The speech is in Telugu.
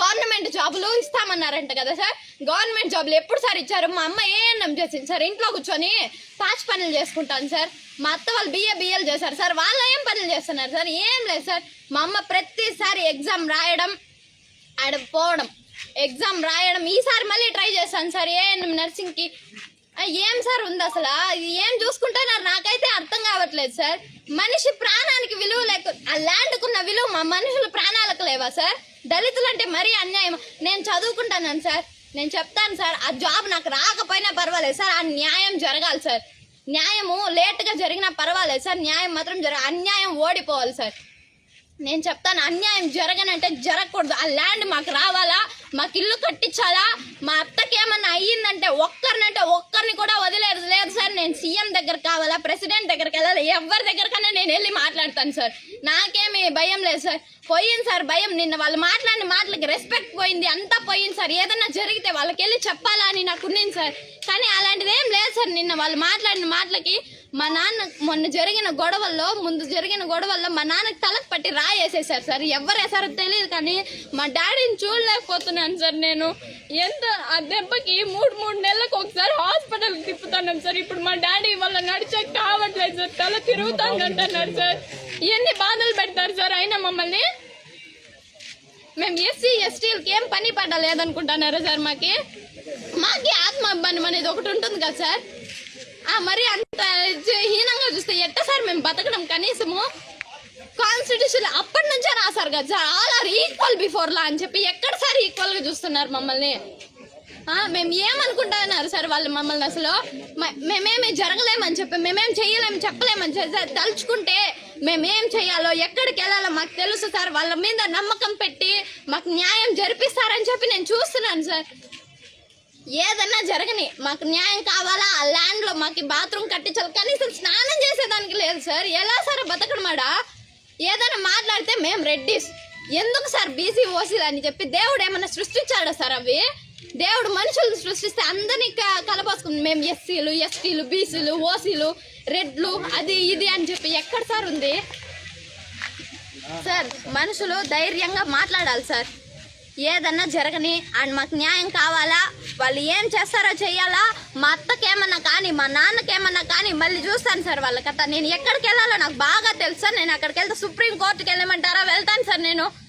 గవర్నమెంట్ జాబులు ఇస్తామన్నారంట కదా సార్. గవర్నమెంట్ జాబులు ఎప్పుడు సార్ ఇచ్చారు? మా అమ్మ ఏఎన్ఎం చేసింది సార్? ఇంట్లో కూర్చొని పాచి పనులు చేసుకుంటాను సార్. మా అత్త వాళ్ళు బిఏ బిఎల్ చేశారు సార్. వాళ్ళు ఏం పనులు చేస్తున్నారు సార్? ఏం లేదు సార్. మా అమ్మ ప్రతిసారి ఎగ్జామ్ రాయడం ఆడ పోవడం. ఎగ్జామ్ రాయడం. ఈసారి మళ్ళీ ట్రై చేస్తాను సార్. ఏఎన్ఎం నర్సింగ్కి ఏం సార్ ఉంది అసలు? ఏం చూసుకుంటున్నారు? నాకైతే అర్థం కావట్లేదు సార్. మనిషి ప్రాణానికి విలువ లేక ఆ ల్యాండ్కున్న విలువ మా మనుషుల ప్రాణాలకు లేవా సార్? దళితులు అంటే మరీ అన్యాయం. నేను చదువుకుంటాను సార్. నేను చెప్తాను సార్ ఆ జాబ్ నాకు రాకపోయినా పర్వాలేదు సార్. ఆ న్యాయం జరగాలి సార్. న్యాయము లేట్గా జరిగినా పర్వాలేదు సార్. న్యాయం మాత్రం జరగ అన్యాయం ఓడిపోవాలి సార్. నేను చెప్తాను అన్యాయం జరగనంటే జరగకూడదు. ఆ ల్యాండ్ మాకు రావాలా? మాకు ఇల్లు కట్టించాలా? మా అత్తకి ఏమన్నా అయ్యిందంటే ఒక్కరినంటే ఒక్కరిని కూడా వదిలేదు. లేదు సార్ నేను సీఎం దగ్గర కావాలా? ప్రెసిడెంట్ దగ్గరికి వెళ్ళాలి? ఎవరి దగ్గరకన్నా నేను వెళ్ళి మాట్లాడతాను సార్. నాకేమి భయం లేదు సార్. పోయింది సార్ భయం. నిన్న వాళ్ళు మాట్లాడిన మాటలకి రెస్పెక్ట్ పోయింది. అంతా పోయింది సార్. ఏదన్నా జరిగితే వాళ్ళకి వెళ్ళి చెప్పాలా అని నాకు ఉన్నింది సార్. కానీ అలాంటిది ఏం లేదు సార్. నిన్న వాళ్ళు మాట్లాడిన మాటలకి మా నాన్న మొన్న జరిగిన గొడవల్లో ముందు జరిగిన గొడవల్లో మా నాన్నకి తలకు పట్టి రాయేసేసారు సార్. ఎవరు వేసారో తెలియదు కానీ మా డాడీని చూడలేకపోతున్నాను సార్ నేను. ఎంత ఆ దెబ్బకి మూడు మూడు నెలలకు ఒకసారి హాస్పిటల్కి తిప్పుతున్నాను సార్. ఇప్పుడు మా డాడీ వల్ల నడిచే కావట్లేదు సార్. తల తిరుగుతాను అంటున్నారు సార్. ఎన్ని బాధలు పెడతారు సార్ అయినా మమ్మల్ని? మేము ఎస్సీ ఎస్టీలకి ఏం పని పడలేదనుకుంటున్నారా సార్ మాకి? మాకి ఆత్మాభిమానం అనేది ఒకటి ఉంటుంది కదా సార్. మరి అంత హీనంగా చూస్తే ఎట్ట సార్ మేము బతకడం కనీసము? కాన్స్టిట్యూషన్ అప్పటి నుంచే రాశారు కదా sir all are equal before law అని చెప్పి ఎక్కడ సార్ ఈక్వల్గా చూస్తున్నారు మమ్మల్ని? మేము ఏమనుకుంటున్నారు సార్ వాళ్ళు మమ్మల్ని అసలు? మ- మేమేమి జరగలేమని చెప్పి మేమేం చేయలేము చెప్పలేమని చెప్పి సార్ తలుచుకుంటే మేమేం చేయాలో ఎక్కడికి వెళ్ళాలో మాకు తెలుసు సార్. వాళ్ళ మీద నమ్మకం పెట్టి మాకు న్యాయం జరిపిస్తారని చెప్పి నేను చూస్తున్నాను సార్. ఏదన్నా జరగని మాకు న్యాయం కావాలా? ఆ ల్యాండ్లో మాకు బాత్రూమ్ కట్టించాలి. కనీసం స్నానం చేసేదానికి లేదు సార్. ఎలా సార్ బతకడమాడా ఏదైనా మాట్లాడితే మేము రెడ్డిస్. ఎందుకు సార్ బీసీ ఓసీలు అని చెప్పి దేవుడు ఏమన్నా సృష్టించాడా సార్ అవి? దేవుడు మనుషులు సృష్టిస్తే అందరినీ క- కలపోసుకుంది మేము ఎస్సీలు ఎస్టీలు బీసీలు ఓసీలు రెడ్లు అది ఇది అని చెప్పి ఎక్కడ సార్ ఉంది? సార్ మనుషులు ధైర్యంగా మాట్లాడాలి సార్. ఏదన్నా జరగని అండ్ మాకు న్యాయం కావాలా? వాళ్ళు ఏం చేస్తారో చెయ్యాలా? మా అత్తకేమన్నా కానీ మా నాన్నకేమన్నా కానీ మళ్ళీ చూస్తాను సార్ వాళ్ళ కథ. నేను ఎక్కడికి వెళ్ళాలో నాకు బాగా తెలుసు సార్. నేను అక్కడికి వెళ్తే సుప్రీం కోర్టుకి వెళ్ళమంటారా? వెళ్తాను సార్ నేను.